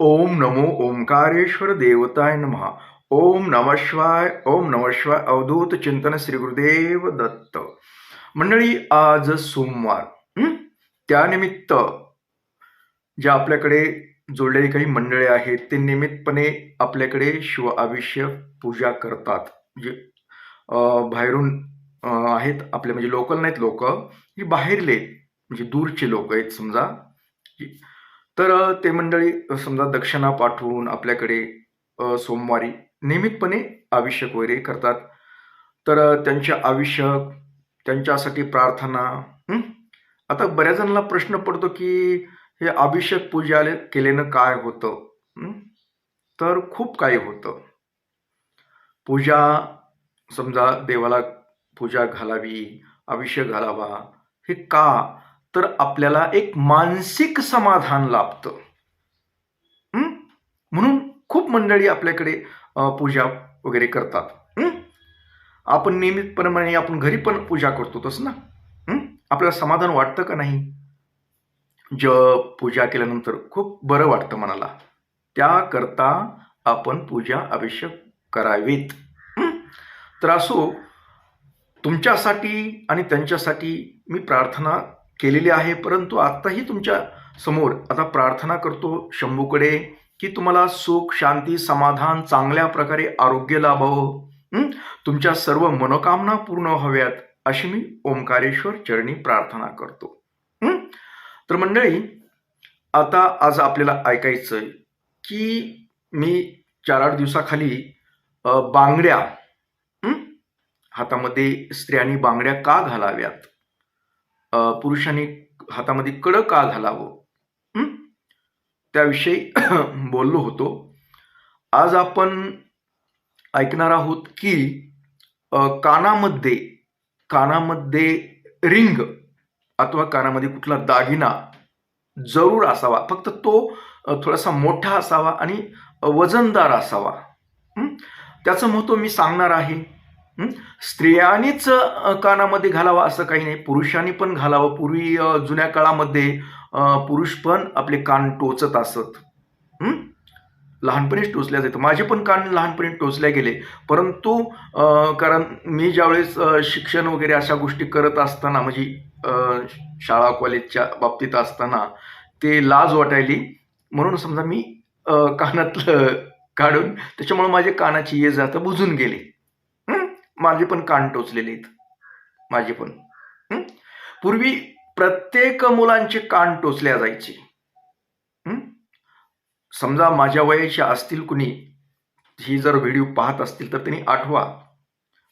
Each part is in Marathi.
ओम नमो ओंकारेश्वर देवताय नमः। ओम नम शिवाय ओम नम शिवाय अवधूत चिंतन श्री गुरुदेव दत्त। मंडळी आज सोमवार त्यानिमित्त ज्या आपल्याकडे जोडलेली काही मंडळे आहेत ते नियमितपणे आपल्याकडे शिव आयुष्य पूजा करतात. जे बाहेरून आहेत आपले म्हणजे लोकल नाहीत लोक ही बाहेरले म्हणजे दूरचे लोक आहेत समजा. तर ते मंडळी समजा दक्षिणा पाठवून आपल्याकडे सोमवारी नियमितपणे आविष्यक वगैरे करतात. तर त्यांच्या त्यांचे त्यांच्यासाठी प्रार्थना आता बऱ्याच जणांना प्रश्न पडतो की हे अभिषेक पूजा केल्यानं काय होतं? तर खूप काही होतं. पूजा समजा देवाला पूजा घालावी अभिषेक घालावा हे का तर आपल्याला एक मानसिक समाधान लाभतं. म्हणून खूप मंडळी आपल्याकडे पूजा वगैरे करतात. आपण नियमितप्रमाणे आपण घरी पण पूजा करतो तसं ना आपल्याला समाधान वाटतं का नाही? जप पूजा केल्यानंतर खूप बरं वाटतं मनाला. त्याकरता आपण पूजा अवश्य करावीत. तर असो तुमच्यासाठी आणि त्यांच्यासाठी मी प्रार्थना केलेली आहे परंतु आत्ताही तुमच्यासमोर आता प्रार्थना करतो शंभूकडे की तुम्हाला सुख शांती समाधान चांगल्या प्रकारे आरोग्य लाभावं. तुमच्या सर्व मनोकामना पूर्ण व्हाव्यात अशी मी ओंकारेश्वर चरणी प्रार्थना करतो. तर मंडळी आता आज आपल्याला ऐकायचं आहे की मी चार आठ दिवसाखाली बांगड्या हातामध्ये स्त्रियांनी बांगड्या का घालाव्यात? पुरुषांनी हातामध्ये कडं का घालावं. त्याविषयी बोललो होतो. आज आपण ऐकणार आहोत की कानामध्ये कानामध्ये रिंग अथवा कानामध्ये कुठला दागिना जरूर असावा. फक्त तो थोडासा मोठा असावा आणि वजनदार असावा. त्याचं महत्त्व मी सांगणार आहे. स्त्रियांनीच कानामध्ये घालावा असं काही नाही. पुरुषांनी पण घालावं. पूर्वी जुन्या काळामध्ये पुरुष पण आपले कान टोचत असत. लहानपणीच टोचल्या जायचं. माझे पण कान लहानपणी टोचल्या गेले. परंतु कारण मी ज्यावेळेस शिक्षण वगैरे अशा गोष्टी करत असताना म्हणजे शाळा कॉलेजच्या बाबतीत असताना ते लाज वाटायली. म्हणून समजा मी कानातलं काढून त्याच्यामुळे माझे कानाची ये जातं बुजून गेली. माझे पण कान टोचलेले आहेत. माझे पण. पूर्वी प्रत्येक मुलांचे कान टोचल्या जायचे. समजा माझ्या वयाचे असतील कुणी ही जर व्हिडिओ पाहत असतील तर त्यांनी आठवा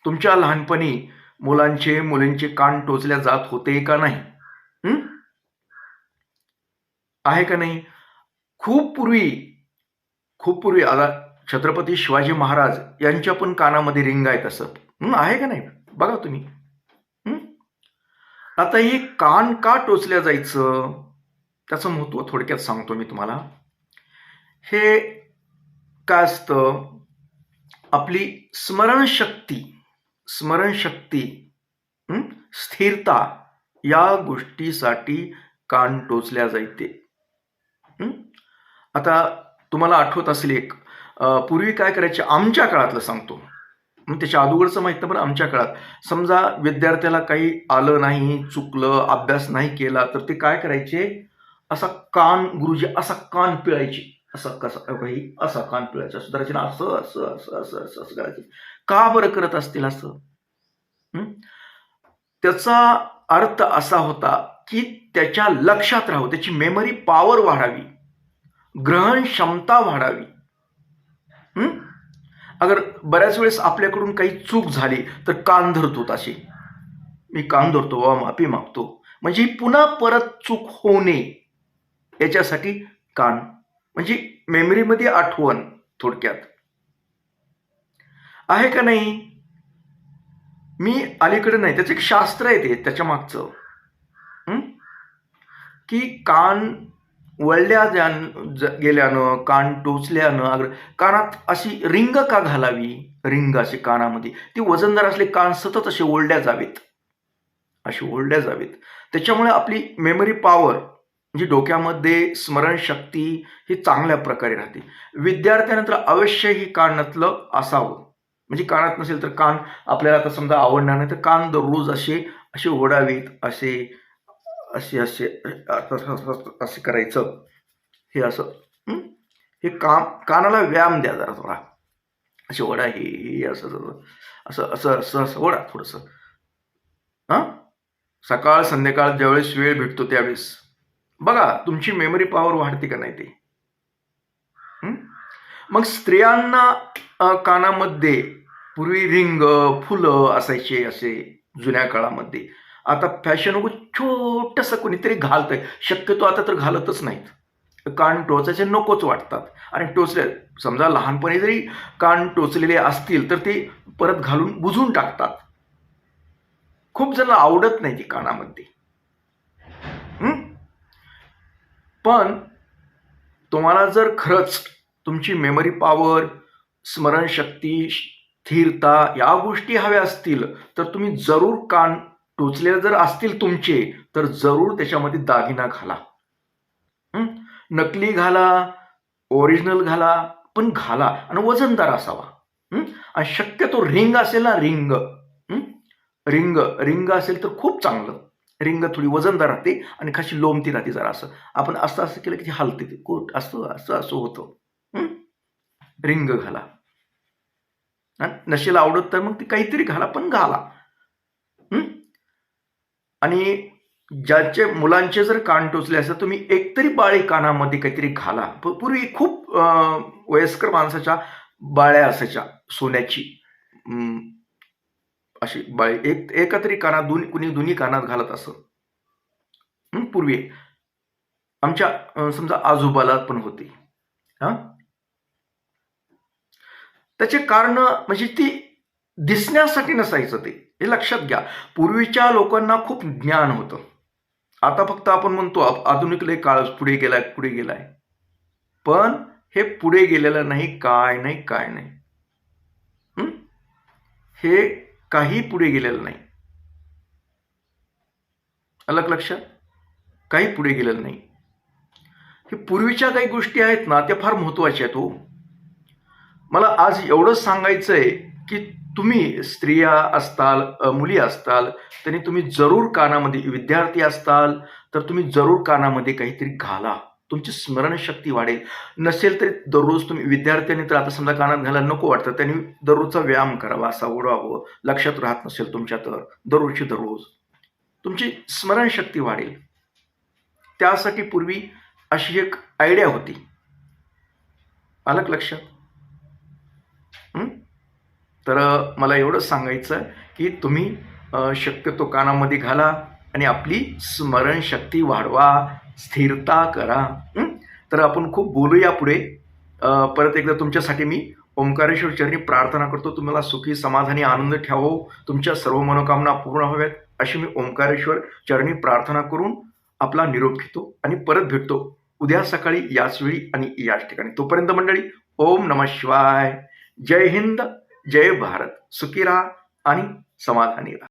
तुमच्या लहानपणी मुलांचे मुलींचे कान टोचल्या जात होते का नाही? आहे का नाही? खूप पूर्वी खूप पूर्वी आता छत्रपती शिवाजी महाराज यांच्या पण कानामध्ये रिंग आहेत असं. आहे का नाही? बघा तुम्ही. आता हे कान का टोचल्या जायचं? त्याचं महत्त्व थोडक्यात सांगतो मी तुम्हाला. हे काय असतं? आपली स्मरणशक्ती स्मरणशक्ती स्थिरता या गोष्टीसाठी कान टोचल्या जायते आता तुम्हाला आठवत असेल एक पूर्वी काय करायचे? आमच्या काळातलं सांगतो. मग त्याच्या अगोदरचं माहीत नाही पण आमच्या काळात. समजा विद्यार्थ्याला काही आलं नाही चुकलं अभ्यास नाही केला तर ते काय करायचे? असा कान गुरुजी असा कान पिळायचे. असा कसा काही असा कान पिळायचा असं ना असं असं असं असं असं असं करायचं. का बरं करत असतील असं? त्याचा अर्थ असा होता की त्याच्या लक्षात राहू त्याची मेमरी पॉवर वाढावी. ग्रहण क्षमता वाढावी. अगर बऱ्याच वेळेस आपल्याकडून काही चूक झाली तर कान धरतो अशी मी कान धरतो वा माफी मागतो. म्हणजे पुन्हा परत चूक होऊ नये याच्यासाठी कान. म्हणजे मेमरीमध्ये आठवण थोडक्यात. आहे का नाही? मी अलीकडे नाही त्याचं एक शास्त्र आहे ते त्याच्या मागचं. की कान वळल्या जान- ज- गेल्यानं कान टोचल्यानं अगर कानात अशी रिंग का घालावी? रिंग अशी कानामध्ये. ती वजनदार असले कान सतत असे ओढल्या जावेत. असे ओढल्या जावेत. त्याच्यामुळे आपली मेमरी पॉवर म्हणजे डोक्यामध्ये स्मरणशक्ती ही चांगल्या प्रकारे राहते. विद्यार्थ्यानंतर अवश्य ही कानातलं असावं. म्हणजे कानात नसेल तर कान आपल्याला आता समजा आवडणार नाही तर कान दररोज असे असे ओढावेत असे अशी असे असं- असे करायचं. हे असं हे? काम कानाला व्यायाम द्या जरा थोडा. असे ओढा हे असं असं असं असं असं असं ओढा थोडंसं. हां? सकाळ संध्याकाळ ज्यावेळेस वेळ भेटतो त्यावेळेस. बघा तुमची मेमरी पॉवर वाढते का नाही ते? मग स्त्रियांना कानामध्ये पूर्वी रिंग फुलं असायचे असे जुन्या काळामध्ये. आता फॅशन छोटंसं कोणीतरी घालतंय. शक्यतो आता तर घालतच नाहीत. कान टोचायचे नकोच वाटतात. आणि टोचले समजा लहानपणी जरी कान टोचलेले असतील तर ते परत घालून बुजून टाकतात. खूप जण आवडत नाही ती कानामध्ये. पण तुम्हाला जर खरंच तुमची मेमरी पॉवर स्मरणशक्ती स्थिरता या गोष्टी हव्या असतील तर तुम्ही जरूर कान टोचलेले जर असतील तुमचे तर जरूर त्याच्यामध्ये दागिना घाला. नकली घाला ओरिजिनल घाला पण घाला आणि वजनदार असावा. आणि शक्यतो रिंग असेल ना रिंग. रिंग रिंग असेल तर खूप चांगलं. रिंग थोडी वजनदार राहते आणि खाशी लोमती राहते जरा असं. आपण असं असं केलं की ती हलते ते. कोट असं असं असं होतं. रिंग घाला. नशेला आवडत तर मग ती काहीतरी घाला पण घाला. आणि ज्याचे मुलांचे जर कान टोचले असतात तुम्ही एकतरी बाळी कानामध्ये काहीतरी घाला. पूर्वी खूप अं, वयस्कर माणसाच्या बाळ्या असायच्या सोन्याची. अशी बाळी. एक एका तरी कानात दोन्ही कुणी दोन्ही कानात घालत असं. पूर्वी. आमच्या समजा आजोबाला पण होती. हा? त्याचे कारण म्हणजे ती दिसण्यासाठी नसायचं ते. हे लक्षात घ्या. पूर्वीच्या लोकांना खूप ज्ञान होतं. आता फक्त आपण म्हणतो आधुनिक लय काळ पुढे गेलाय पुढे गेलाय. पण हे पुढे गेलेलं नाही काय नाही काय नाही. हे? काही पुढे गेलेलं नाही. अलग लक्षात? काही पुढे गेलेलं नाही. हे पूर्वीच्या काही गोष्टी आहेत ना त्या फार महत्त्वाच्या आहेत हो. मला आज एवढंच सांगायचं आहे की तुम्ही स्त्रिया असताल मुली असताल तरी तुम्ही जरूर कानामध्ये विद्यार्थी असताल तर तुम्ही जरूर कानामध्ये काहीतरी घाला. तुमची स्मरणशक्ती वाढेल. नसेल तरी दररोज तुम्ही विद्यार्थ्यांनी तर आता समजा कानात घालायला नको वाटतं त्यांनी दररोजचा व्यायाम करावा असा ओढावं हो. लक्षात राहत नसेल तुमच्या तर दररोजची दररोज. तुमची स्मरणशक्ती वाढेल. त्यासाठी पूर्वी अशी एक आयडिया होती. आलं लक्षात? तर मला एवढंच सांगायचं की तुम्ही शक्यतो कानामध्ये घाला आणि आपली स्मरणशक्ती वाढवा स्थिरता करा. तर आपण खूप बोलूया पुढे. परत एकदा तुमच्यासाठी मी ओंकारेश्वर चरणी प्रार्थना करतो. तुम्हाला सुखी समाधानी आनंद ठेवो तुमच्या सर्व मनोकामना पूर्ण व्हाव्यात अशी मी ओंकारेश्वर चरणी प्रार्थना करून आपला निरोप घेतो आणि परत भेटतो उद्या सकाळी याच वेळी आणि याच ठिकाणी. तोपर्यंत मंडळी ओम नमः शिवाय. जय हिंद. जय भारत सुखी राहा आणि समाधानी राहा.